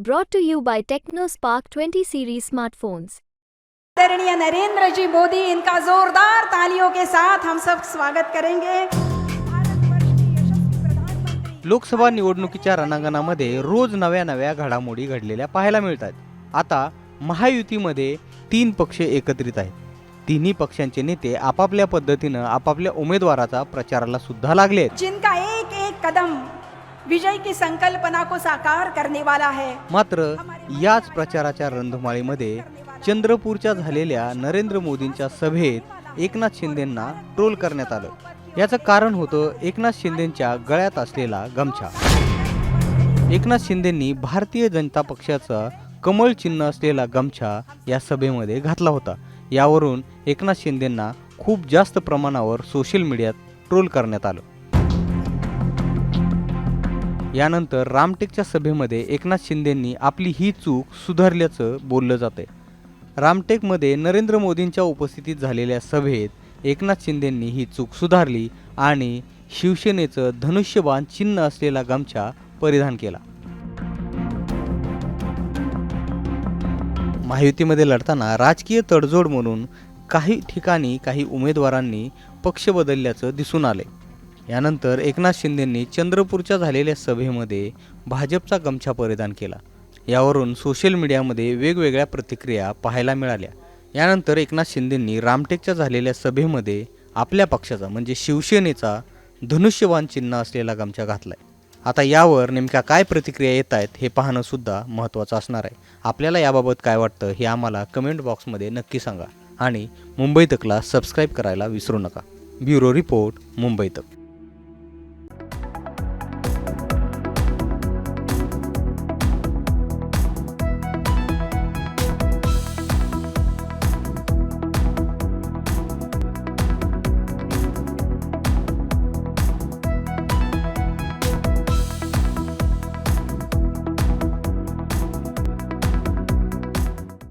Brought to you by TechnoSpark 20 series smartphones. आदरणीय नरेंद्र जी मोदी इनका जोरदार तालियों के साथ हम सब स्वागत करेंगे। भारतवर्ष के यशस्वी प्रधानमंत्री। लोकसभा निवडणुकीच्या रणांगणामध्ये रोज नव्या नव्या घडामोडी घडलेल्या पाहायला मिळतात. आता महायुतीमध्ये तीन पक्ष एकत्रित आहेत. तिन्ही पक्षांचे नेते आपापल्या पद्धतीनं आपापल्या उमेदवाराचा प्रचाराला सुद्धा लागले आहेत. जिनका एक एक कदम विजय की संकल्पना को साकार करने वाला है। मात्र याच प्रचाराच्या रणधुमाळीमध्ये चंद्रपूरच्या झालेल्या नरेंद्र मोदींच्या सभेत एकनाथ शिंदेंना ट्रोल करण्यात आलं. याचं कारण होतं एकनाथ शिंदेंच्या गळ्यात असलेला गमछा. एकनाथ शिंदेंनी भारतीय जनता पक्षाचा कमळ चिन्ह असलेला गमछा या सभेमध्ये घातला होता. यावरून एकनाथ शिंदेंना खूप जास्त प्रमाणावर सोशल मीडियात ट्रोल करण्यात आलं. यानंतर रामटेकच्या सभेमध्ये एकनाथ शिंदेंनी आपली ही चूक सुधारल्याचं बोललं जातंय. रामटेकमध्ये नरेंद्र मोदींच्या उपस्थितीत झालेल्या सभेत एकनाथ शिंदेंनी ही चूक सुधारली आणि शिवसेनेचं धनुष्यबाण चिन्ह असलेला गमछा परिधान केला. महायुतीमध्ये लढताना राजकीय तडजोड म्हणून काही ठिकाणी काही उमेदवारांनी पक्ष बदलल्याचं दिसून आले यानंतर एकनाथ शिंदेंनी चंद्रपूरच्या झालेल्या सभेमध्ये भाजपचा गमछा परिधान केला. यावरून सोशल मीडियामध्ये वेगवेगळ्या प्रतिक्रिया पाहायला मिळाल्या. यानंतर एकनाथ शिंदेंनी रामटेकच्या झालेल्या सभेमध्ये आपल्या पक्षाचा म्हणजे शिवसेनेचा धनुष्यवान चिन्ह असलेला गमछा घातला आहे आता यावर नेमक्या काय प्रतिक्रिया येत आहेत हे पाहणंसुद्धा महत्त्वाचं असणार आहे. आपल्याला याबाबत काय वाटतं हे आम्हाला कमेंट बॉक्समध्ये नक्की सांगा. आणि मुंबई तकला सबस्क्राईब करायला विसरू नका. ब्युरो रिपोर्ट मुंबई तक.